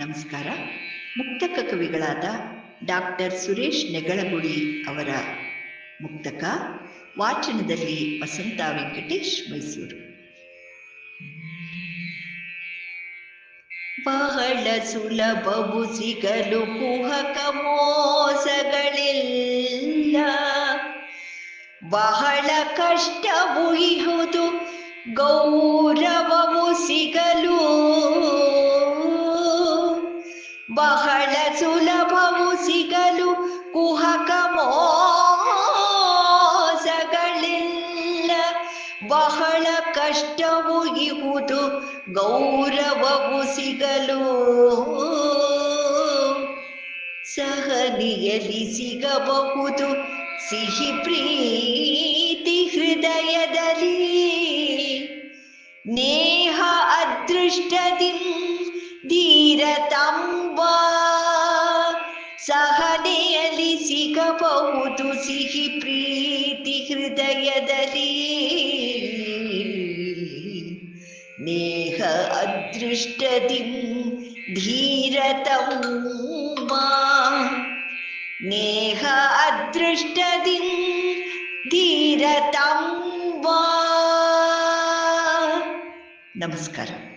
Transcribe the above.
ನಮಸ್ಕಾರ. ಮುಕ್ತಕ ಕವಿಗಳಾದ ಡಾಕ್ಟರ್ ಸುರೇಶ್ ನೆಗಳಗುಡಿ ಅವರ ಮುಕ್ತಕ ವಾಚನದಲ್ಲಿ ವಸಂತ ವೆಂಕಟೇಶ್ ಮೈಸೂರು. ಬಹಳ ಸುಲಭವು ಸಿಗಲು ಕುಹಕ ಮೋಸಗಳಿಲ್ಲ. ಬಹಳ ಕಷ್ಟವು ಇಹುದು ಗೌರವವು ಬಹಳ ಸುಲಭವು ಸಿಗಲು ಕುಹಕ ಮೋಸಗಳಿಲ್ಲ. ಬಹಳ ಕಷ್ಟವು ಇಹುದು ಗೌರವವು ಸಿಗಲು. ಸಹನಿಯಲಿ ಸಿಗಬಹುದು ಸಿಹಿ ಪ್ರೀತಿ ಹೃದಯದಲ್ಲಿ. ನೇಹ ಅದೃಷ್ಟದಿ ಧೀರತಂಬ ಸಿಗಬಹುದು ಸಿಹಿ ಪ್ರೀತಿ ಹೃದಯದಲ್ಲಿ. ನೇಹ ಅದೃಷ್ಟದಿ ಧೀರತಂಬ ನೇಹ ಅದೃಷ್ಟದಿ ಧೀರತಂಬ ನಮಸ್ಕಾರ.